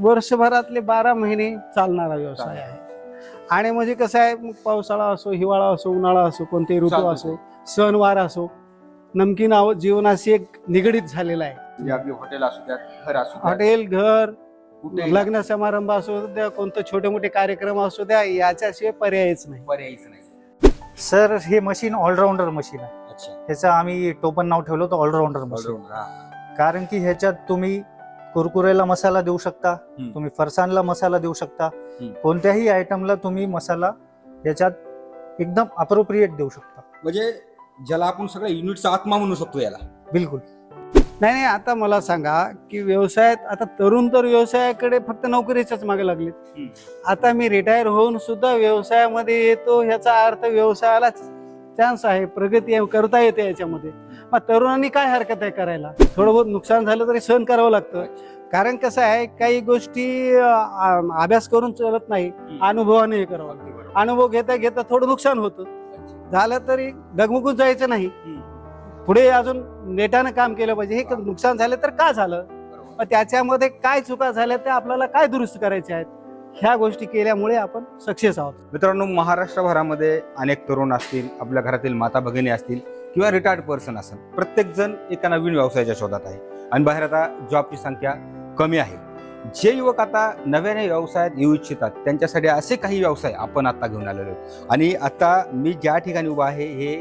वर्षभरातले बारा महिने चालणारा व्यवसाय आहे. आणि म्हणजे कसं आहे मग पावसाळा असो हिवाळा असो उन्हाळा असो कोणतेही ऋतू. असो सणवार असो नमकीन आव- जीवनाशी एक निगडीत झालेला आहे. हॉटेल असू द्यात घर असू हॉटेल घर लग्न समारंभ असो द्या कोणतं छोटे मोठे कार्यक्रम असू द्या याच्याशिवाय पर्यायच नाही. पर्यायच नाही. सर हे मशीन ऑलराऊंडर मशीन आहे. अच्छा. ह्याचं आम्ही टोपण नाव ठेवलं होतं ऑलराऊंडर मशीन. कारण की ह्याच्यात तुम्ही कुरकुरेला मसाला देऊ शकता हम्म. तुम्ही फरसाणला मसाला देऊ शकता हम्म. कोणत्याही आयटमला तुम्ही मसाला याच्यात एकदम अप्रोप्रिएट देऊ शकता म्हणजे ज्याला आपण सगळ्या युनिटचा आत्मा म्हणू शकतो याला बिलकुल नाही नाही आता मला सांगा की व्यवसायात आता तरुण तर व्यवसायाकडे फक्त नोकरीच्याच मागे लागले हम्म. आता मी रिटायर होऊन सुद्धा व्यवसायामध्ये येतो ह्याचा अर्थ व्यवसायाला चान्स आहे प्रगती आहे, करता येते याच्यामध्ये. मग तरुणांनी काय हरकत आहे करायला? थोडं बहुत नुकसान झालं तरी सहन करावं लागतं. कारण कसं आहे काही गोष्टी अभ्यास करून चालत नाही अनुभवाने हे करावं लागतं. अनुभव घेता घेता थोडं नुकसान होतं. झालं तरी डगमगून जायचं नाही. पुढे अजून नेटानं काम केलं पाहिजे. हे नुकसान झालं तर का झालं? त्याच्यामध्ये काय चुका झाल्या त्या आपल्याला काय दुरुस्त करायच्या आहेत? ह्या गोष्टी केल्यामुळे आपण सक्सेस आहोत. मित्रांनो महाराष्ट्रभरामध्ये अनेक तरुण असतील आपल्या घरातील माता भगिनी असतील किंवा रिटायर्ड पर्सन असेल प्रत्येक जण एका नवीन व्यवसायाच्या शोधात आहे. आणि बाहेर आता जॉबची संख्या कमी आहे. जे युवक आता नव्याने व्यवसायात येऊ इच्छितात त्यांच्यासाठी असे काही व्यवसाय आपण आता घेऊन आलेलो आहोत. आणि आता मी ज्या ठिकाणी उभा आहे हे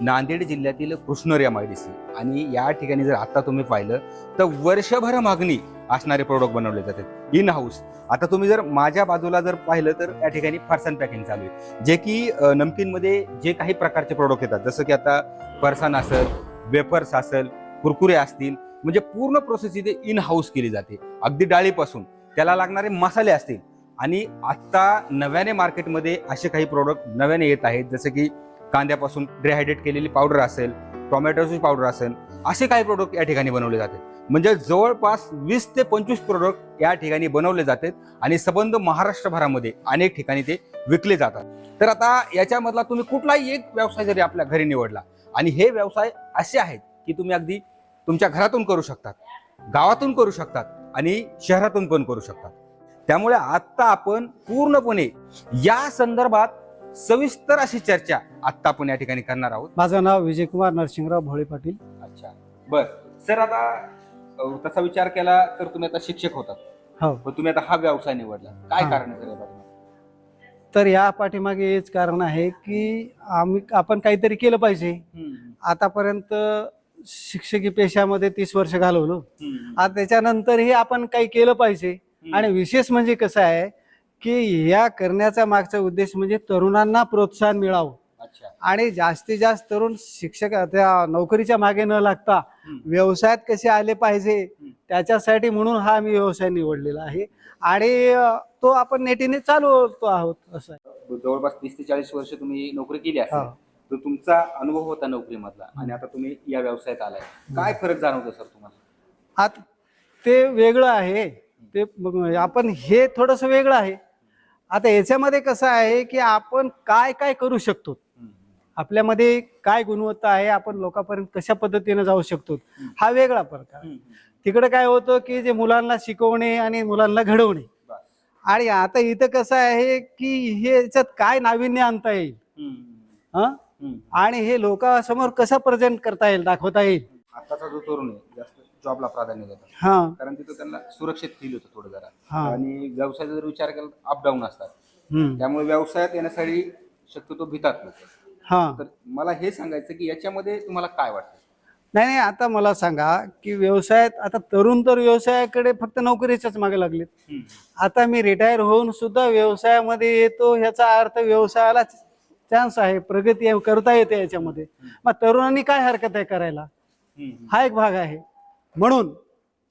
नांदेड जिल्ह्यातील कृष्णर मायडीसी आणि या ठिकाणी जर आता तुम्ही पाहिलं तर वर्षभर मागणी असणारे प्रोडक्ट बनवले जातात. इन हाऊस आता तुम्ही जर माझ्या बाजूला जर पाहिलं तर या ठिकाणी फरसान पॅकिंग चालू आहे. जे की नमकीनमध्ये जे काही प्रकारचे प्रोडक्ट येतात जसं की आता फरसान असेल वेफर्स असेल कुरकुरे असतील म्हणजे पूर्ण प्रोसेस इथे इन हाऊस केली जाते. अगदी डाळीपासून. त्याला लागणारे मसाले असतील. आणि आत्ता नव्याने मार्केटमध्ये असे काही प्रोडक्ट नव्याने येत आहेत जसं की कांद्यापासून डिहायड्रेट केलेली पावडर असेल टोमॅटोची पावडर असेल असे काही प्रोडक्ट या ठिकाणी बनवले जाते. म्हणजे जवळपास वीस ते पंचवीस प्रोडक्ट या ठिकाणी बनवले जातात आणि संबंध महाराष्ट्रभरामध्ये अनेक ठिकाणी ते विकले जातात. तर आता याच्यामधला तुम्ही कुठलाही एक व्यवसाय जरी आपल्या घरी निवडला आणि हे व्यवसाय असे आहेत की तुम्ही अगदी तुमच्या घरातून करू शकतात गावातून करू शकतात आणि शहरातून पण करू शकतात. त्यामुळे आत्ता आपण पूर्णपणे या संदर्भात सविस्तर अशी चर्चा आत्ता आपण या ठिकाणी करणार आहोत. माझं नाव विजयकुमार नरसिंहराव भोळे पाटील. अच्छा. बर. सर आता अ, तसा विचार केला तर तुम्ही आता शिक्षक होतात. हो. पण तुम्ही आता हा व्यवसाय निवडला काय हा. कारण आहे सर या पाठीमागे? तर या पाठीमागे हेच कारण आहे की आम्ही आपण काहीतरी केलं पाहिजे. आतापर्यंत शिक्षकी पेशामध्ये तीस वर्ष घालवलो. आता त्याच्यानंतरही आपण काही केलं पाहिजे. आणि विशेष म्हणजे कसं आहे की या करण्याचा मागचा उद्देश म्हणजे तरुणांना प्रोत्साहन मिळावं. अच्छा. आणि जास्तीत जास्त तरुण शिक्षक त्या नोकरीच्या मागे न लागता. व्यवसायात कसे आले पाहिजे त्याच्यासाठी म्हणून हा मी व्यवसाय निवडलेला आहे. आणि तो आपण नेटीने चालवतो आहोत असं. जवळपास तीस ते चाळीस वर्ष तुम्ही नोकरी केली हा. असेल तर तुमचा अनुभव होता नोकरीमधला आणि आता तुम्ही या व्यवसायात आलाय. काय फरक जाणवतो सर तुम्हाला? आता ते वेगळं आहे. ते आपण हे थोडंसं वेगळं आहे. आता याच्यामध्ये कसं आहे की आपण काय काय करू शकतो? आपल्यामध्ये काय गुणवत्ता आहे? आपण लोकांपर्यंत कशा पद्धतीने जाऊ शकतो? हा वेगळा प्रकार. तिकडे काय होतं की जे मुलांना शिकवणे आणि मुलांना घडवणे. आणि आता इथं कसं आहे की हे याच्यात काय नाविन्य आणता येईल? हं? आणि हे लोकांसमोर कसं प्रेझेंट करता येईल दाखवता येईल? आताचा जो तरुण आहे जास्त जॉबला प्राधान्य देतात. हा. कारण तिथं त्यांना सुरक्षित फील होतं थोडं जरा. आणि व्यवसायाचा जर विचार केला अपडाऊन असतात. त्यामुळे व्यवसायात येण्यासाठी शक्यतो भितात लोक. हा. तर मला हे सांगायचं की याच्यामध्ये तुम्हाला काय वाटतं? नाही नाही आता मला सांगा की व्यवसायात आता तरुण तर व्यवसायाकडे फक्त नोकरीच्याच मागे लागलेत. आता मी रिटायर होऊन सुद्धा व्यवसायामध्ये येतो ह्याचा अर्थ व्यवसायाला चान्स आहे प्रगती करता येते याच्यामध्ये. मग तरुणांनी काय हरकत आहे करायला? हा एक भाग आहे. म्हणून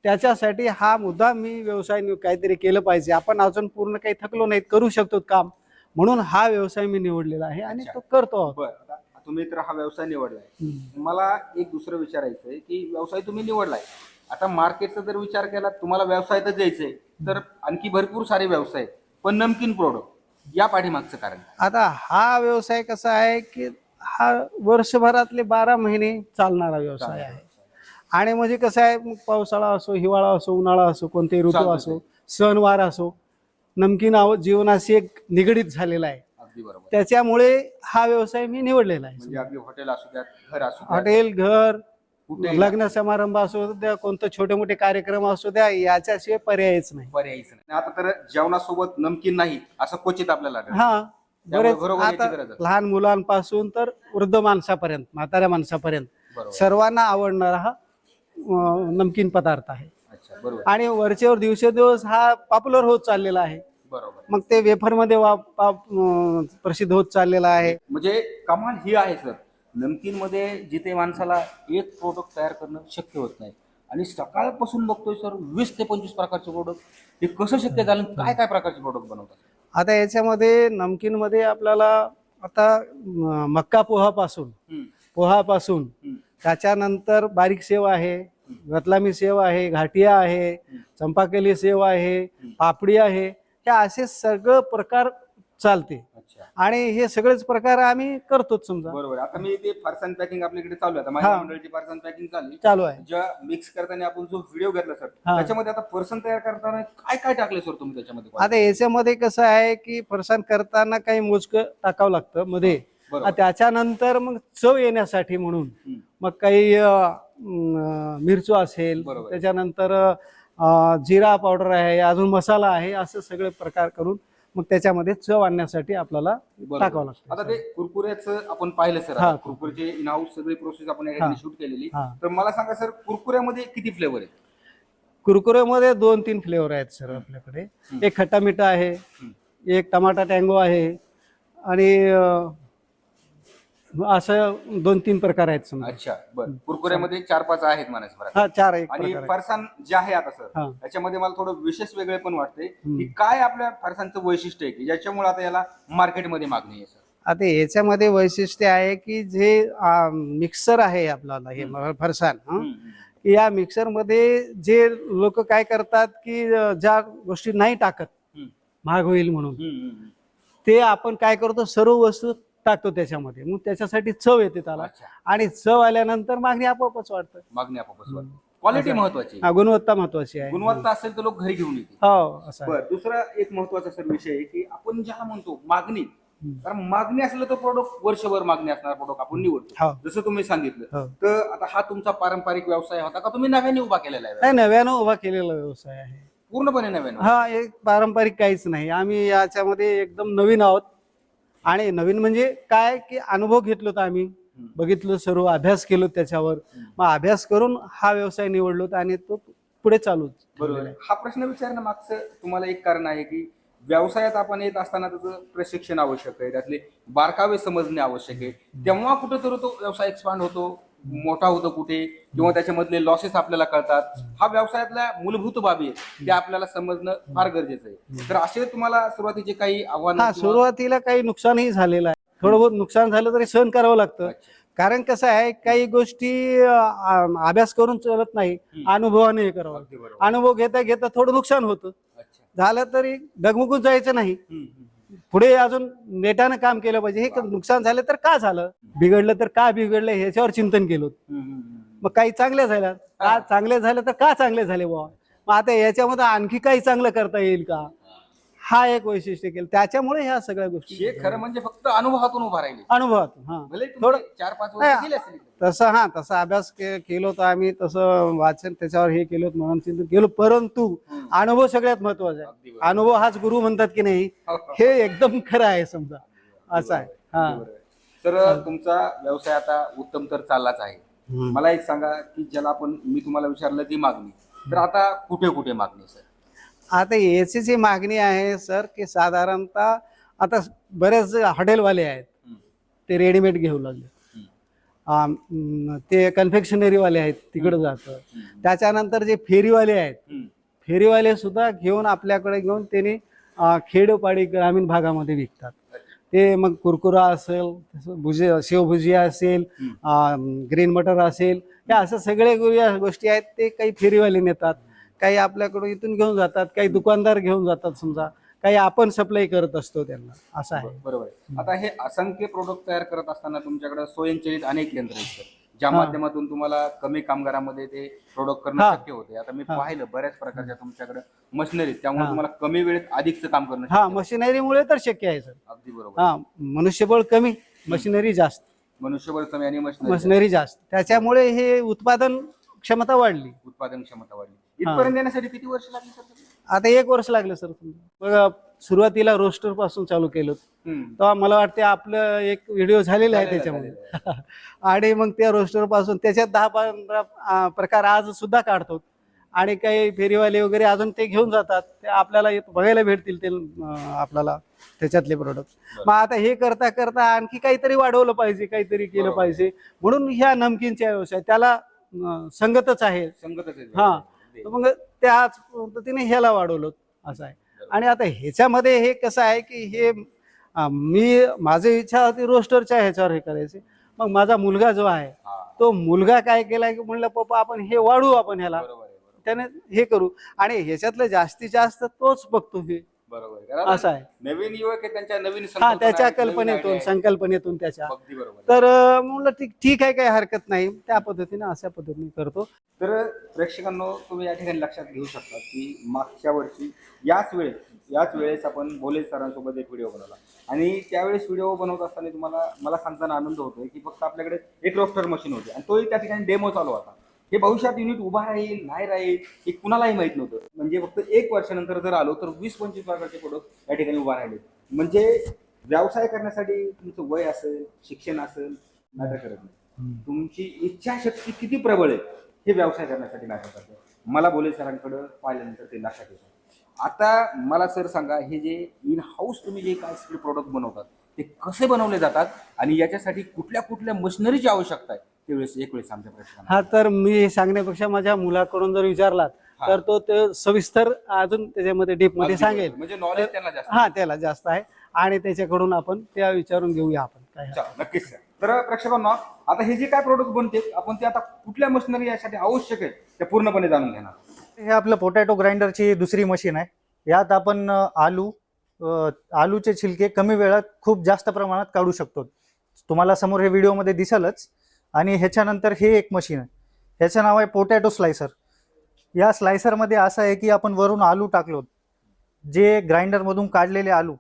त्याच्यासाठी हा मुद्दा मी व्यवसाय काहीतरी केलं पाहिजे आपण अजून पूर्ण काही थकलो नाहीत करू शकतो काम म्हणून हा व्यवसाय मी निवडलेला आहे आणि. तो करतो तुम्ही तर हा व्यवसाय निवडलाय. मला एक दुसरं विचारायचं आहे की व्यवसाय तुम्ही निवडलाय आता मार्केटचा जर विचार केला तुम्हाला व्यवसायातच यायचंय तर आणखी भरपूर सारे व्यवसाय आहेत. पण नमकीन प्रोडक्ट या पाठीमागचं कारण? आता हा व्यवसाय कसा आहे की हा वर्षभरातले बारा महिने चालणारा व्यवसाय आहे आणि म्हणजे कसं आहे मग पावसाळा असो हिवाळा असो उन्हाळा असो कोणतेही ऋतू चालतंच असो सणवार असो नमकीन आव जीवनाशी एक निगडीत झालेला आहे. अगदी बरोबर. त्याच्यामुळे हा व्यवसाय मी निवडलेला म्हणजे आहे आपली हॉटेल असू द्यात घर असू द्यात. हॉटेल घर लग्न समारंभ असू द्या कोणते छोटे मोठे कार्यक्रम असू द्या याच्याशिवाय पर्यायच नाही. पर्यायच नाही. आता तर जेवणासोबत नमकीन नाही असं क्वचित आपल्याला आढळतं. हा त्यामुळे बरेच घरोघरी याची आता गरज असते. लहान मुलांपासून तर वृद्ध माणसापर्यंत म्हाताऱ्या माणसापर्यंत बरोबर. सर्वांना आवडणारा हा अं, नमकीन पदार्थ आहे. अच्छा बरोबर. आणि वरचेवर दिवसेदिवस हा पॉप्युलर होत चाललेला आहे. बरोबर. मग ते वेफरमध्ये प्रसिद्ध होत चाललेला आहे. म्हणजे कमाल ही आहे सर. नमकीन मध्ये जिथे माणसाला एक प्रोडक्ट तयार करणं शक्य होत नाही. आणि सकाळपासून बघतोय सर वीस ते पंचवीस प्रकारचे प्रोडक्ट हे कसं शक्य झालं काय काय प्रकारचे प्रोडक्ट बनवतात? आता याच्यामध्ये नमकीन मध्ये आपल्याला आता अं, मक्का पोहापासून हम्म, पोहापासून हम्म, त्याच्यानंतर बारीक सेव आहे रतलामी सेव आहे घाटिया आहे चंपाकेली सेव आहे पापडी आहे हे असे सगळं प्रकार चालते. अच्छा. आणि हे सगळेच प्रकार आम्ही करतोच समजा. बरोबर. आता मी ते फारसान पॅकिंग आपल्याकडे चालू आहे. आता माझ्या. मंडळीची फारसान पॅकिंग चालू चालू आहे. ज्या मिक्स करताना आपण जो व्हिडिओ घेतला सर. त्याच्यामध्ये आता पर्सन तयार करताना काय काय टाकले सर तुम्ही त्याच्यामध्ये? आता याच्यामध्ये कसं आहे की फरसाण करताना काही मोजकं टाकावं लागतं मध्ये. त्याच्यानंतर मग चव येण्यासाठी म्हणून. मग काही मिरचू असेल. त्याच्यानंतर जिरा पावडर आहे अजून मसाला आहे असं सगळे प्रकार करून मग त्याच्यामध्ये चव आणण्यासाठी आपल्याला. टाकावं आता लागतं ते कुरकुऱ्याचं आपण पाहिलं सर हा. कुरकुऱ्याचे इन हाऊस सगळी प्रोसेस आपण या ठिकाणी. शूट केलेली. तर मला सांगा सर कुरकुऱ्यामध्ये किती फ्लेवर आहे कुरकुऱ्यामध्ये दोन तीन फ्लेवर आहेत सर आपल्याकडे एक खट्टा मिठा आहे एक टमाटा टँगो आहे आणि असं दोन तीन प्रकार आहेत समजा अच्छा बरं कुरकुऱ्यामध्ये चार पाच आहेत म्हणायचं बरं हा चार एक आणि प्रकार आहेत. फरसाण जे आहे आता सर हा. त्याच्यामध्ये मला थोडं विशेष वेगळे पण वाटते. की काय आपल्या फरसाणचं वैशिष्ट्य आहे की ज्याच्यामुळे आता याला मार्केटमध्ये मागणी आहे सर आता याच्यामध्ये वैशिष्ट्य आहे की जे मिक्सर आहे आपल्याला हे फरसाण हं? या मिक्सरमध्ये जे लोक काय करतात की अं, ज्या गोष्टी नाही टाकत हम्म. महाग होईल म्हणून ते आपण काय करतो सर्व वस्तू टाकतो त्याच्यामध्ये. मग त्याच्यासाठी चव येते त्याला. अच्छा. आणि चव आल्यानंतर मागणी आपोआपच वाढतं. मागणी आपोआप क्वालिटी महत्वाची आहे. हा, गुणवत्ता महत्वाची आहे. गुणवत्ता असेल तर लोक घरी घेऊन येतील. हो असं आहे. बर दुसरा एक महत्त्वाचा सर विषय आहे की आपण ज्याला म्हणतो मागणी हम्म. कारण मागणी असलं तर प्रोडक्ट वर्षभर मागणी असणार प्रोडक्ट आपण निवडतो. हो. जसं तुम्ही सांगितलं. हो. तर आता हा तुमचा पारंपरिक व्यवसाय होता का? तुम्ही नव्याने उभा केलेला आहे? नाही नव्यानं उभा केलेला व्यवसाय आहे. पूर्णपणे नव्याने. हा एक पारंपरिक काहीच नाही. आम्ही याच्यामध्ये एकदम नवीन आहोत. आणि नवीन म्हणजे काय की अनुभव घेतलो तर आम्ही बघितलं सर्व अभ्यास केलो त्याच्यावर. मग अभ्यास करून हा व्यवसाय निवडलो आणि तो पुढे चालू बरोबर. हा प्रश्न विचारणं मागचं तुम्हाला एक कारण आहे की व्यवसायात आपण येत असताना त्याचं प्रशिक्षण आवश्यक आहे. त्यातले बारकावे समजणे आवश्यक आहे. तेव्हा कुठेतरी तो व्यवसाय एक्सपांड होतो. मोठा होतो कुठे किंवा त्याच्यामधले लॉसेस आपल्याला कळतात. हा व्यवसायातल्या मूलभूत बाबी आहेत त्या आपल्याला समजणं फार गरजेचं आहे. तर असे तुम्हाला सुरुवातीचे काही आव्हान सुरुवातीला काही नुकसानही झालेलं आहे. थोडं बहुत नुकसान झालं तरी सहन करावं लागतं. कारण कसं आहे काही गोष्टी अभ्यास करून चालत नाही अनुभवाने हे करावं अनुभव घेता घेता थोडं नुकसान होतं. झालं तरी डगमगून जायचं नाही. पुढे अजून नेटानं काम केलं पाहिजे. हे नुकसान झालं तर का झालं? बिघडलं तर का बिघडलं ह्याच्यावर चिंतन केलं. मग काही चांगले झाल्या. का चांगले झाले तर का चांगले झाले बुवा? मग आता याच्यामध्ये आणखी काही चांगलं करता येईल का? हा एक वैशिष्ट्य केलं. त्याच्यामुळे ह्या सगळ्या गोष्टी हे खरं म्हणजे फक्त अनुभवातून उभा राहिले. अनुभवातून हा. भले थोडं- चार पाच नाही, वर्ष गेले असेल तसं हा तसा अभ्यास केलो होतो आम्ही तसं वाचन त्याच्यावर हे केलं होतं म्हणून चिंतन केलं परंतु. अनुभव सगळ्यात महत्त्वाचा आहे. अनुभव हाच गुरु म्हणतात की नाही हो, हो. हे एकदम खरं आहे समजा. असं आहे. हा. तर तुमचा व्यवसाय आता उत्तम तर चाललाच आहे. मला एक सांगा की ज्याला आपण मी तुम्हाला विचारलं ती मागणी. तर आता कुठे कुठे मागणी सर? आता याची जी मागणी आहे सर की साधारणतः आता बरेच हॉटेलवाले आहेत. ते रेडीमेड घेऊ लागले ते कन्फेक्शनरीवाले आहेत तिकडे जातं. त्याच्यानंतर जे फेरीवाले आहेत. फेरीवाले सुद्धा घेऊन आपल्याकडे घेऊन त्यांनी खेडोपाडी ग्रामीण भागामध्ये विकतात ते मग कुरकुरा असेल भुजी शेवभुजिया असेल. ग्रीन मटर असेल या असं सगळे गोष्टी आहेत ते काही फेरीवाले नेतात काही आपल्याकडून इथून घेऊन जातात काही दुकानदार घेऊन जातात समजा काही आपण सप्लाय करत असतो त्यांना असं आहे. बरोबर आहे आता हे असंख्य प्रोडक्ट तयार करत असताना तुमच्याकडे स्वयंचलित अनेक यंत्र आहेत सर ज्या हा. माध्यमातून तुम्हाला कमी कामगारामध्ये ते प्रोडक्ट करणं हा. शक्य होते आता मी हा. पाहिलं बऱ्याच प्रकारच्या तुमच्याकडे मशिनरी त्यामुळे हा. तुम्हाला कमी वेळेत अधिकचं काम करणं हा होतं. मशिनरीमुळे तर शक्य आहे सर अगदी बरोबर. हा मनुष्यबळ कमी मशिनरी जास्त. मनुष्यबळ कमी आणि मशिनरी मशिनरी जास्त. त्याच्यामुळे हे उत्पादन क्षमता वाढली. उत्पादन क्षमता वाढली. इथपर्यंत येण्यासाठी किती वर्ष लागली सर आता एक वर्ष लागलं सर बघा सुरुवातीला रोस्टरपासून चालू केलं. तेव्हा मला वाटते आपलं एक व्हिडिओ झालेला आहे त्याच्यामध्ये. आणि मग त्या रोस्टरपासून त्याच्यात दहा पंधरा प्रकार आज सुद्धा काढतो. आणि काही फेरीवाले वगैरे अजून ते घेऊन जातात. ते आपल्याला बघायला भेटतील ते आपल्याला त्याच्यातले प्रोडक्ट मग आता हे करता करता आणखी काहीतरी वाढवलं पाहिजे काहीतरी केलं. पाहिजे. म्हणून ह्या नमकीनच्या व्यवसाय त्याला संगतच आहे. संगतच आहे. हा. तर मग त्याच पद्धतीने ह्याला वाढवलं असं आहे. आणि आता ह्याच्यामध्ये हे कसं आहे की हे मी माझी इच्छा होती रोस्टरच्या ह्याच्यावर हे करायचे. मग माझा मुलगा जो आहे. तो मुलगा काय केला की म्हणलं पप्पा आपण हे वाढवू आपण ह्याला. त्याने हे करू. आणि ह्याच्यातलं जास्तीत जास्त तोच बघतो हे बरोबर असं आहे. नवीन युवक आहे त्यांच्या नवीन हा त्याच्या कल्पनेतून. संकल्पनेतून त्याच्या. अगदी बरोबर आहे. तर अं, म्हणलं ठीक ठीक आहे काही हरकत नाही. त्या पद्धतीने अशा पद्धतीने करतो. तर प्रेक्षकांनो तुम्ही या ठिकाणी लक्षात घेऊ शकता की मागच्या वर्षी याच वेळेस याच वेळेस आपण बोले सरांसोबत एक व्हिडिओ बनवला. आणि त्यावेळेस व्हिडिओ बनवत असताना तुम्हाला मला सांगताना आनंद होतोय की फक्त आपल्याकडे एक रोस्टर मशीन होती. आणि तोही त्या ठिकाणी डेमो चालू होता. हे भविष्यात युनिट उभा राहील नाही राहील हे कुणालाही माहीत नव्हतं. म्हणजे फक्त एक वर्षानंतर जर आलो तर वीस पंचवीस प्रकारचे प्रोडक्ट या ठिकाणी उभा राहिले. म्हणजे व्यवसाय करण्यासाठी तुमचं वय असेल शिक्षण असेल मॅटर करत नाही. तुमची इच्छाशक्ती किती प्रबळ आहे हे व्यवसाय करण्यासाठी मॅटर करतं. मला बोले सरांकडं पाहिल्यानंतर ते लक्षात येतं. आता मला सर सांगा हे जे इन हाऊस तुम्ही जे काय प्रोडक्ट बनवतात ते कसे बनवले जातात आणि याच्यासाठी कुठल्या कुठल्या मशिनरीची आवश्यकता आहे? त्यावेळेस एक वेळेस आमच्या प्रेक्षकांना हा तर मी हे सांगण्यापेक्षा माझ्या मुलाकडून जर विचारलात हा. तर तो ते सविस्तर अजून त्याच्यामध्ये डीपमध्ये अगदी सांगेल. बरोबर. म्हणजे नॉलेज त्यांना जास्त. हा त्याला जास्त आहे. आणि त्याच्याकडून आपण त्या विचारून घेऊया आपण. काय. चला, नक्कीच सर. तर प्रेक्षकांना आता हे जे काय प्रोडक्ट बनते आपण ते आता कुठल्या मशिनरी यासाठी आवश्यक आहे ते पूर्णपणे जाणून घेणार. हे आपलं पोटॅटो ग्राइंडरची दुसरी मशीन आहे. यात आपण अ, आलू अ, आलूचे छिलके कमी वेळात खूप जास्त प्रमाणात काढू शकतो. तुम्हाला समोर हे व्हिडिओमध्ये दिसेलच. आणि ह्याच्यानंतर हे एक मशीन आहे. ह्याचं नाव आहे पोटॅटो स्लायसर या स्लायसरमध्ये असं आहे की आपण वरून आलू टाकलो जे ग्राइंडरमधून काढलेले आलू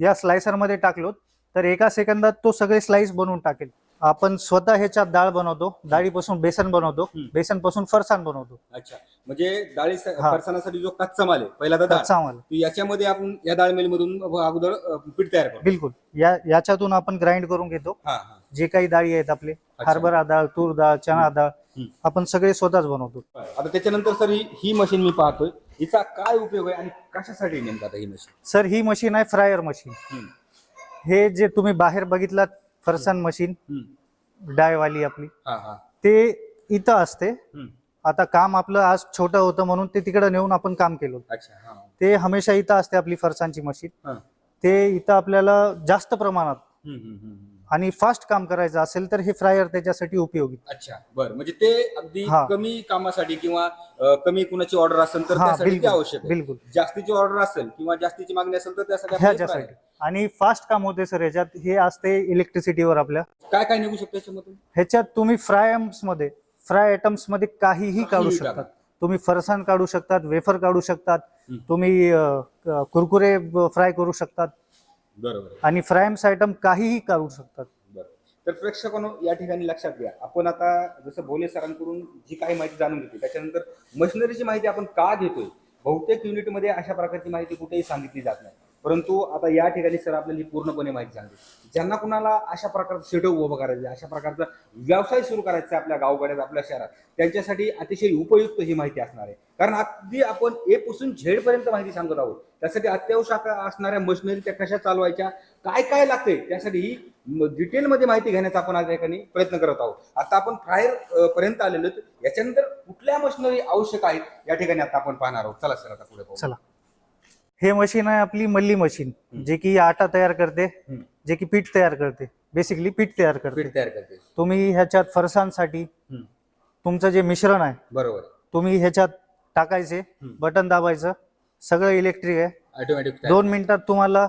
या स्लायसरमध्ये टाकलो तर एका सेकंदात तो सगळे स्लाईस बनवून टाकेल. आपण स्वतः ह्याच्यात डाळ बनवतो डाळीपासून बेसन बनवतो हम्म. बेसनपासून फरसाण बनवतो. अच्छा. म्हणजे डाळी हा. फरसाणासाठी जो कच्चा माल आहे पहिला तर डाळ. कच्चा माल. तर याच्यामध्ये आपण या डाळ मिलमधून अगोदर अ, पीठ तयार करतो बिलकुल. या याच्यातून आपण ग्राइंड करून घेतो. हा हा. जे काही डाळी आहेत आपले हरभरा डाळ तूर डाळ चणा डाळ हम्म. आपण सगळे स्वतःच बनवतो. आता त्याच्यानंतर सर ही ही मशीन मी पाहतोय. हिचा काय उपयोग आहे आणि कशासाठी नेमका आता ही मशीन सर ही मशीन आहे फ्रायर मशीन हे जे तुम्ही बाहेर बघितलात फरसाण मशीन डायवाली आपली. ते इथं असते. आता काम आपलं आज छोटं होतं म्हणून ते तिकडे नेऊन आपण काम केलं अच्छा हा. ते हमेशा इथं असते आपली फरसाणची मशीन. ते इथं आपल्याला जास्त प्रमाणात. आणि फास्ट काम करायचं असेल तर हे फ्रायर त्याच्यासाठी उपयोगी. अच्छा बर. म्हणजे ते अगदी. कमी कामासाठी किंवा कमी कुणाची ऑर्डर असेल तर हा आवश्यक बिलकुल. जास्तीची ऑर्डर असेल किंवा जास्तीची मागणी असेल तर त्यासाठी आणि फास्ट काम होते सर ह्याच्यात हे असते इलेक्ट्रिसिटीवर आपल्या. काय काय निघू शकतं याच्यामधून? ह्याच्यात तुम्ही फ्रायमध्ये फ्राय आयटम्समध्ये काहीही काढू काहीही शकतात. तुम्ही फरसाण काढू शकतात वेफर काढू शकतात हम्म. तुम्ही अ, क- कुरकुरे फ्राय करू शकतात. बरोबर. आणि फ्रायम्स आयटम काहीही काढू शकतात. तर प्रेक्षकांनो या ठिकाणी लक्षात घ्या. आपण आता जसं भोले सरांकडून जी काही माहिती जाणून घेतली त्याच्यानंतर मशिनरीची माहिती आपण का घेतोय? बहुतेक युनिटमध्ये अशा प्रकारची माहिती कुठेही सांगितली जात नाही. परंतु आता या ठिकाणी सर आपल्याला ही पूर्णपणे माहिती सांगते ज्यांना कुणाला अशा प्रकारचं सेटअप उभं करायचं आहे, अशा प्रकारचा व्यवसाय सुरू करायचा आपल्या गावगाड्यात आपल्या शहरात त्यांच्यासाठी अतिशय उपयुक्त ही माहिती असणार आहे. कारण अगदी आपण ए पासून झेडपर्यंत माहिती सांगत आहोत. त्यासाठी अत्यावश्यक असणाऱ्या मशिनरी त्या कशा चालवायच्या काय काय लागते त्यासाठी ही डिटेलमध्ये माहिती घेण्याचा आपण आज ठिकाणी प्रयत्न करत आहोत. आता आपण फायर पर्यंत आलेलो याच्यानंतर कुठल्या मशिनरी आवश्यक आहेत या ठिकाणी आता आपण पाहणार आहोत. चला सर आता पुढे चला. हे मशीन आहे आपली मल्ली मशीन. जे की आटा तयार करते. जे की पीठ तयार करते. बेसिकली पीठ तयार करते. पीठ तयार करते. तुम्ही ह्याच्यात फरसाणसाठी हम्म. तुमचं जे मिश्रण आहे बरोबर. तुम्ही ह्याच्यात टाकायचे. बटन दाबायचं सगळं इलेक्ट्रिक आहे. ऑटोमॅटिक दोन मिनिटात तुम्हाला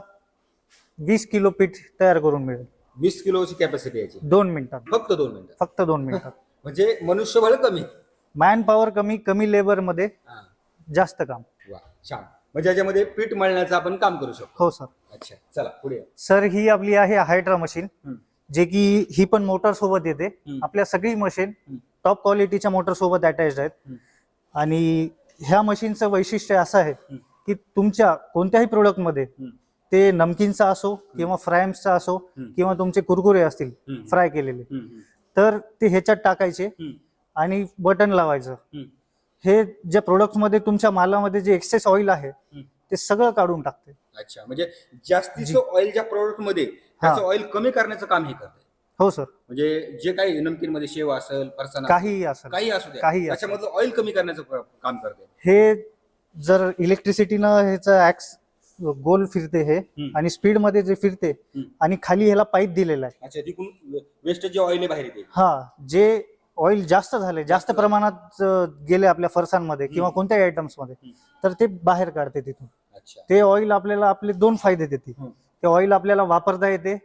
वीस किलो पीठ तयार करून मिळेल. वीस किलोची कॅपॅसिटी याची. दोन मिनिटात. फक्त दोन मिनिटं फक्त दोन मिनिटात. म्हणजे मनुष्यबळ कमी. मॅन पॉवर कमी कमी लेबरमध्ये. जास्त काम. वा छान. म्हणजे याच्यामध्ये पीठ मळण्याचं आपण काम करू शकतो हो सर अच्छा चला पुढे या. सर ही आपली आहे हायड्रा मशीन हम्म. जे की ही पण मोटर सोबत येते हम्म. आपल्या सगळी मशीन हम्म. टॉप क्वालिटीच्या मोटर सोबत अटॅच आहेत हम्म. आणि ह्या मशीनचं वैशिष्ट्य असं आहे हम्म. की तुमच्या कोणत्याही प्रोडक्टमध्ये हम्म. ते नमकीनचा असो किंवा फ्रायम्सचा असो हम्म. किंवा तुमचे कुरकुरे असतील हम्म. फ्राय केलेले हम्म, हम्म, तर ते ह्याच्यात टाकायचे हम्म, आणि बटन लावायचं हम्म. हे ज्या प्रोडक्टमध्ये तुमच्या मालामध्ये जे एक्सेस ऑइल आहे. ते सगळं काढून टाकते. अच्छा म्हणजे जास्तीचं ऑइल ज्या प्रोडक्टमध्ये त्याचं ऑइल कमी करण्याचं काम हे करते हो सर म्हणजे जे काही नमकीन मध्ये शेव असेल फरसाण असेल, काहीही असं काही असू काहीही असू त्याच्यामधलं ऑइल कमी करण्याचं काम करते हे जर इलेक्ट्रिसिटीनं ह्याचं ऍक्स गोल फिरते हे. आणि स्पीडमध्ये जे फिरते. आणि खाली ह्याला पाईप दिलेला आहे. अच्छा तिकून वेस्ट जे ऑइल आहे बाहेर येते. हा जे ऑइल जास्त झाले जास्त प्रमाणात गेले आपल्या फरसांमध्ये किंवा. कोणत्याही आयटम्समध्ये हम्म. तर ते बाहेर काढते तिथून ते ऑइल आपल्याला आपले दोन फायदे देते. ते ऑइल आपल्याला वापरता येते.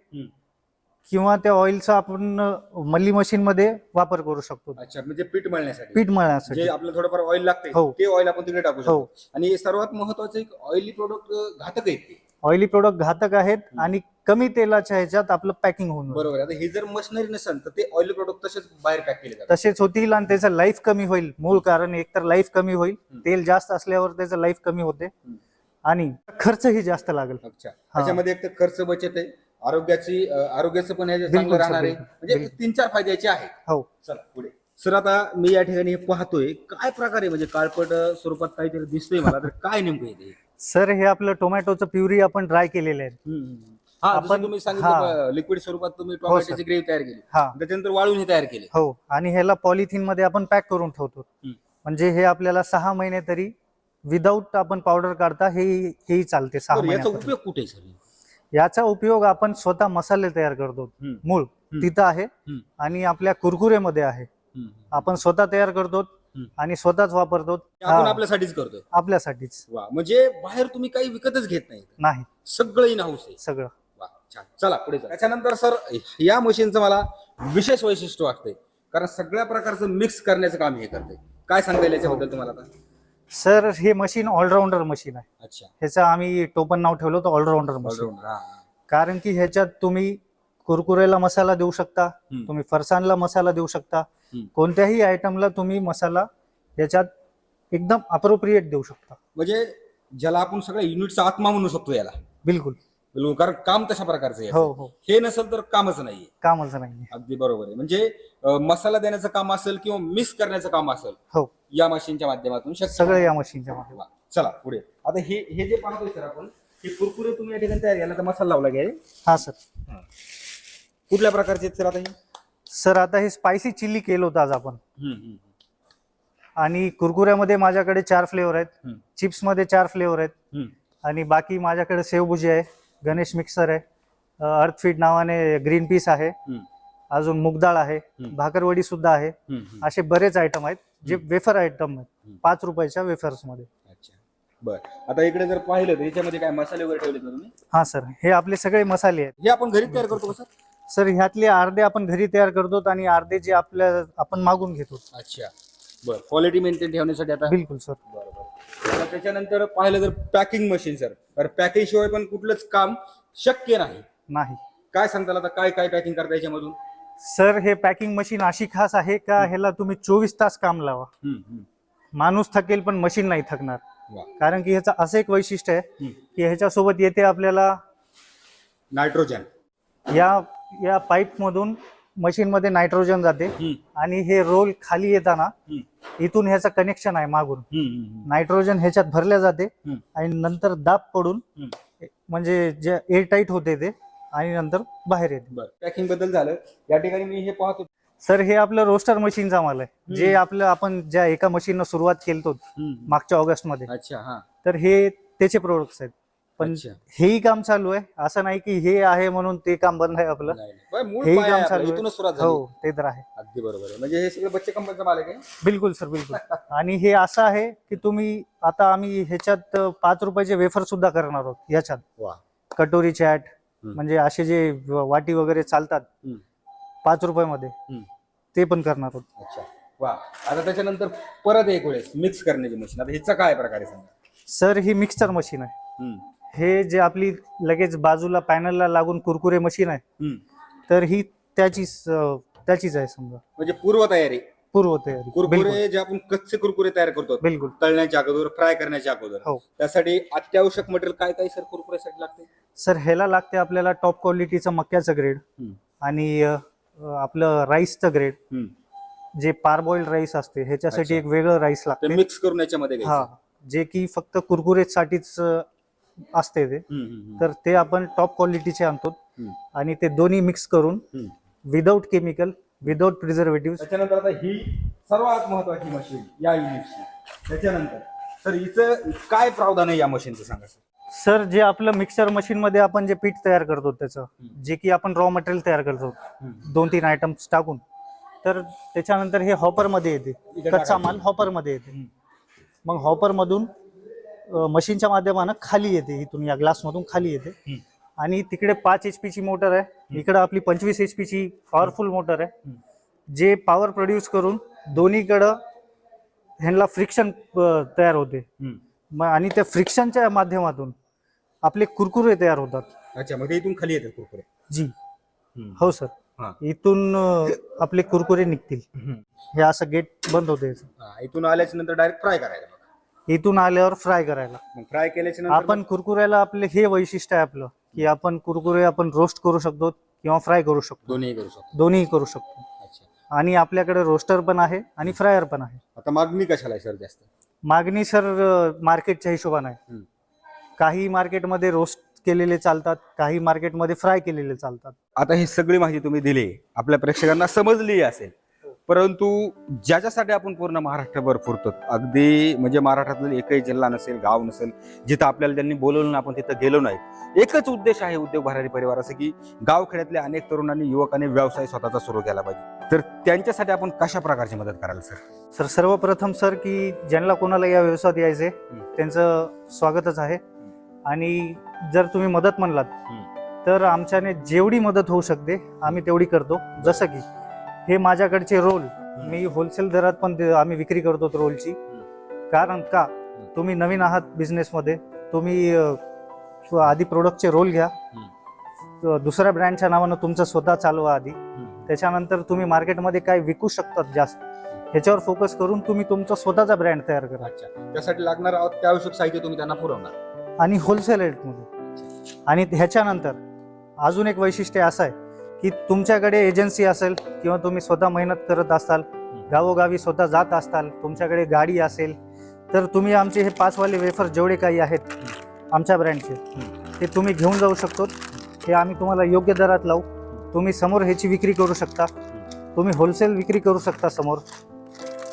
किंवा त्या ऑइलचा आपण मल्ली मशीन मध्ये वापर करू शकतो अच्छा म्हणजे पीठ मळण्यासाठी पीठ मळण्यासाठी आपलं थोडंफार ऑइल लागते हो. ते ऑइल आपण तिकडे टाकू हो. शकतो आणि सर्वात महत्वाचं एक ऑइली प्रोडक्ट घातक आहेत ते ऑइली प्रोडक्ट घातक आहेत. आणि कमी तेलाच्या ह्याच्यात आपलं पॅकिंग होऊन. बरोबर आहे. आता हे जर मशिनरी नसेल तर ते ऑइली प्रोडक्ट तसेच बाहेर पॅक केले जातात. तसेच होतील आणि त्याचं लाईफ कमी होईल. मूळ कारण एकतर लाईफ कमी होईल. हम्म. तेल जास्त असल्यावर त्याचं लाईफ कमी होते. हम्म. आणि खर्चही जास्त लागेल. अच्छा. त्याच्यामध्ये एक तर खर्च बचत आहे. आरोग्याची अं, आरोग्याचं पण हे बिलकुल चांगलं सर, राहणार आहे. बिलकुल. म्हणजे बिलकुल. तीन चार फायदे याचे आहेत. हो. चला पुढे. सर आता मी या ठिकाणी हे पाहतोय काय प्रकारे म्हणजे काळपट अं, स्वरूपात काहीतरी दिसतोय मला तर काय नेमकं येते सर हे आपलं टोमॅटोचं प्युरी आपण ड्राय केलेलं आहे. आपण- तुम्ही सांगितलं लिक्विड स्वरूपात तुम्ही टोमॅटोची ग्रेव्ही तयार केली. हा. त्याच्यानंतर वाळून हे तयार केले. हो आणि ह्याला पॉलिथिनमध्ये आपण पॅक करून ठेवतो. म्हणजे हे आपल्याला सहा महिने तरी विदाऊट आपण पावडर काढता हे हेही चालते सहा याचा उपयोग कुठे सर याचा उपयोग आपण स्वतः मसाले तयार करतो. मूळ तिथं आहे. आणि आपल्या कुरकुरेमध्ये आहे. आपण स्वतः तयार करतो. आणि स्वतःच वापरतो. आपण हा, आपल्यासाठीच करतोय. आपल्यासाठीच. म्हणजे बाहेर तुम्ही काही विकतच घेत नाही. नाही. सगळं इन हाऊस आहे. सगळं. चला पुढे चला. त्याच्यानंतर सर या मशीनचं मला विशेष वैशिष्ट्य वाटतंय. कारण सगळ्या प्रकारचं मिक्स करण्याचं काम हे करते काय सांगता येईल याच्याबद्दल तुम्हाला आता? सर हे मशीन ऑलराऊंडर मशीन आहे. अच्छा. ह्याचं आम्ही टोपन नाव ठेवलं होतं ऑलराऊंडर मशीन. हा, हा. कारण की ह्याच्यात तुम्ही कुरकुरेला मसाला देऊ शकता हम्म. तुम्ही फरसाणला मसाला देऊ शकता. हम्म. कोणत्याही आयटमला तुम्ही मसाला याच्यात एकदम अप्रोप्रिएट देऊ शकता. म्हणजे ज्याला आपण सगळ्या युनिटचा आत्मा म्हणू शकतो याला. बिलकुल. बिलकुल कारण काम तशा प्रकारचं आहे. हो हो. हे नसेल तर कामच नाहीये. कामच नाही अगदी बरोबर आहे. म्हणजे अं, मसाला देण्याचं काम असेल किंवा मिक्स करण्याचं काम असेल हो. या मशीनच्या माध्यमातून शक्य सगळं या मशीनच्या वा. चला पुढे. आता हे हे जे पाहतोय सर आपण हे कुरकुरे तुम्ही या ठिकाणी तयार केला. तर मसाला लावला घ्या हा सर. कुठल्या प्रकारचे आहेत सर आता हे? सर आता हे स्पायसी चिल्ली केलं होतं आज आपण. हम्म, हम्म, आणि कुरकुऱ्यामध्ये माझ्याकडे चार फ्लेवर आहेत. हम्म. चिप्समध्ये चार फ्लेवर आहेत. हम्म. आणि बाकी माझ्याकडे सेवभुजी आहे. गणेश मिक्सर आहे. अर्थफीड नावाने ग्रीन पीस आहे. अजून मुगदाळ आहे. भाकरवडी सुद्धा आहे. असे बरेच आयटम आहेत जे. वेफर आयटम आहेत. पाच रुपयाच्या वेफर्समध्ये. अच्छा. बर. आता इकडे जर पाहिलं तर याच्यामध्ये काय मसाले वगैरे ठेवले तुम्ही? हा सर. हे आपले सगळे मसाले आहेत. हे आपण घरी तयार करतो सर? सर ह्यातले अर्धे आपण घरी तयार करतो आणि अर्धे जे आपल्या आपण मागून घेतो. अच्छा. बर क्वालिटी मेंटेन ठेवण्यासाठी आता? बिलकुल सर बरोबर आता त्याच्यानंतर पाहिलं तर पॅकिंग मशीन सर तर पॅकिंग शिवाय पण कुठलंच काम शक्य नाही. नाही. काय सांगताल आता? काय काय पॅकिंग करता याच्यामधून? सर हे पॅकिंग मशीन अशी खास आहे का ह्याला तुम्ही चोवीस तास काम लावा? हम्म, हम्म. माणूस थकेल पण मशीन नाही थकणार. वा. कारण की ह्याचं असं एक वैशिष्ट्य आहे हम्म. की ह्याच्यासोबत येते आपल्याला नायट्रोजन या या पाईप मधून मशीन मध्ये नायट्रोजन जाते. आणि हे रोल खाली येताना इथून ह्याचं कनेक्शन आहे मागून. नायट्रोजन ह्याच्यात भरल्या जाते. आणि नंतर दाब पडून. म्हणजे जे एअर टाईट होते ते आणि नंतर बाहेर येते. पॅकिंगबद्दल झालं. या ठिकाणी मी हे पाहतो. सर हे आपलं रोस्टर मशीनचा माल आहे. जे आपलं आपण ज्या एका मशीननं सुरुवात केलतो. मागच्या ऑगस्टमध्ये अच्छा तर हे त्याचे प्रोडक्ट्स आहेत. पण अच्छा. हेही काम चालू आहे. असं नाही की हे आहे म्हणून ते काम बंद आहे आपलं. नाही, नाही. बरं, मूळ हेही पाया काम चालू. आहे. इथूनच सुरुवात झाली. हो ते तर आहे. अगदी बरोबर आहे. म्हणजे हे सगळं बच्चे कंपनीचं मालक आहे? बिलकुल सर बिलकुल. आणि हे असं आहे की तुम्ही आता आम्ही ह्याच्यात अं, पाच रुपयाचे वेफर सुद्धा करणार आहोत ह्याच्यात वा. कटोरी चॅट हम्म. म्हणजे असे जे व- वाटी वगैरे चालतात हम्म. पाच रुपयामध्ये हम्म. ते पण करणार आहोत. अच्छा. वा. आता त्याच्यानंतर परत एक वेळेस मिक्स करण्याची मशीन आता हिचा काय प्रकारे सांगा? सर ही मिक्सर मशीन आहे. हम्म, हे जे आपली लगेच बाजूला पॅनलला लागून कुरकुरे मशीन आहे. तर ही त्याचीच त्याचीच आहे समजा म्हणजे पूर्वतयारी पूर्व तयारी बिलकुल कुरकुरे जे आपण कच्चे कुरकुरे तयार करतो बिलकुल तळण्याच्या अगोदर फ्राय करण्याच्या अगोदर हो. त्यासाठी अत्यावश्यक मटेरियल काय काय सर कुरकुऱ्यासाठी लागते सर ह्याला लागते आपल्याला टॉप क्वालिटीचं मक्याचं ग्रेड. आणि आपलं राईसचं ग्रेड. जे पारबॉइल्ड राईस असते ह्याच्यासाठी. एक वेगळं राईस लागते मिक्स करून याच्यामध्ये हा. जे की फक्त कुरकुरेसाठीच असते ते. तर ते आपण टॉप क्वालिटीचे आणतो. आणि ते दोन्ही मिक्स करून. विदाऊट केमिकल विदाऊट प्रिझर्वेटिव्ह त्याच्यानंतर आता ही सर्वात महत्वाची मशीन या युनिटची त्याच्यानंतर सर हिचं काय प्रावधान आहे या मशीनचं सांगा सर सर जे आपलं मिक्सर मशीन मध्ये आपण जे पीठ तयार करतो त्याचं. जे की आपण रॉ मटेरियल तयार करतो. दोन तीन आयटम्स टाकून तर त्याच्यानंतर हे हॉपरमध्ये येते कच्चा. माल हॉपरमध्ये येते. मग हॉपर मधून मशीनच्या माध्यमानं खाली येते इथून या ग्लास मधून खाली येते. आणि तिकडे पाच एच ची मोटर आहे इकडे आपली पंचवीस एच ची पॉवरफुल मोटर आहे. जे पॉवर प्रोड्यूस करून दोन्हीकडं ह्यांना फ्रिक्शन तयार होते आणि त्या फ्रिक्शनच्या माध्यमातून आपले कुरकुरे तयार होतात अच्छा मग इथून खाली येतात कुरकुरे जी. हो सर. इथून आपले कुरकुरे निघतील. हे असं गेट बंद होते. हा, इथून आल्याच्यानंतर डायरेक्ट फ्राय करायला इथून आल्यावर फ्राय करायला. मग फ्राय केल्याच्यानंतर आपण कुरकुऱ्याला आपले हे वैशिष्ट्य आहे आपलं की आपण कुरकुरे आपण रोस्ट करू शकतो किंवा फ्राय करू शकतो. दोन्ही करू शकतो. दोन्ही करू शकतो. अच्छा. आणि आपल्याकडे रोस्टर पण आहे आणि फ्रायर पण आहे. आता मागणी कशाला आहे सर जास्त? मागणी सर मार्केटच्या हिशोबाने आहे. हम्म. काही मार्केटमध्ये रोस्ट केलेले चालतात काही मार्केटमध्ये फ्राय केलेले चालतात. आता ही सगळी माहिती तुम्ही दिली आपल्या प्रेक्षकांना समजली असेल. परंतु ज्याच्यासाठी आपण पूर्ण महाराष्ट्रभर फिरतो अगदी म्हणजे महाराष्ट्रातील एकही जिल्हा नसेल गाव नसेल जिथं आपल्याला त्यांनी बोलवलं ना आपण तिथं गेलो नाही. एकच उद्देश आहे उद्योग भरारी परिवाराचा की गावखेड्यातल्या अनेक तरुणांनी युवकांनी व्यवसाय स्वतःचा सुरू केला पाहिजे. तर त्यांच्यासाठी आपण कशा प्रकारची मदत कराल सर? सर सर्वप्रथम सर की ज्यांना कोणाला या व्यवसायात यायचे. त्यांचं स्वागतच आहे. आणि जर तुम्ही मदत म्हणलात. तर आमच्याने जेवढी मदत होऊ शकते आम्ही तेवढी करतो. जसं की हे माझ्याकडचे रोल मी होलसेल दरात पण आम्ही विक्री करतो रोलची कारण का? तुम्ही नवीन आहात बिझनेसमध्ये तुम्ही आधी प्रोडक्टचे रोल घ्या. दुसऱ्या ब्रँडच्या नावानं तुमचं स्वतः चालवा आधी. त्याच्यानंतर तुम्ही मार्केटमध्ये काय विकू शकतात जास्त. ह्याच्यावर फोकस करून तुम्ही तुमचा स्वतःचा ब्रँड तयार करा. त्यासाठी लागणार अत्यावश्यक साहित्य तुम्ही त्यांना पुरवणार. आणि होलसेल रेटमध्ये आणि ह्याच्यानंतर अजून एक वैशिष्ट्य असं आहे. की तुमच्याकडे एजन्सी असेल किंवा तुम्ही स्वतः मेहनत करत असाल गावोगावी स्वतः जात असाल तुमच्याकडे गाडी असेल तर तुम्ही आमचे हे पाचवाले वेफर जेवढे काही आहेत आमच्या ब्रँडचे ते तुम्ही घेऊन जाऊ शकतो. हे आम्ही तुम्हाला योग्य दरात लावू. तुम्ही समोर ह्याची विक्री करू शकता. तुम्ही होलसेल विक्री करू शकता समोर.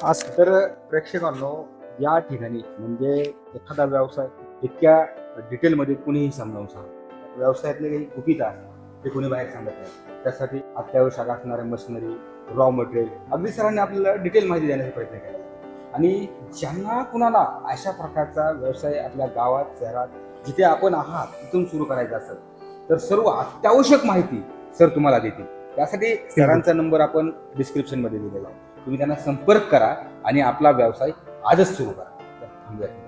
असं. तर प्रेक्षकांनो या ठिकाणी म्हणजे एखादा व्यवसाय इतक्या डिटेलमध्ये कुणीही समजावून सांग व्यवसायातले काही गुपित आहे. ते कुणी बाहेर सांगत नाही. त्यासाठी अत्यावश्यक असणारे मशिनरी रॉ मटेरियल अगदी सरांनी आपल्याला डिटेल माहिती देण्याचा प्रयत्न केला. आणि ज्यांना कुणाला अशा प्रकारचा व्यवसाय आपल्या गावात शहरात जिथे आपण आहात तिथून सुरू करायचा असेल तर सर्व अत्यावश्यक माहिती सर तुम्हाला देतील. त्यासाठी सरांचा नंबर आपण डिस्क्रिप्शनमध्ये दिलेला आहे. तुम्ही त्यांना संपर्क करा आणि आपला व्यवसाय आजच सुरू करा. तर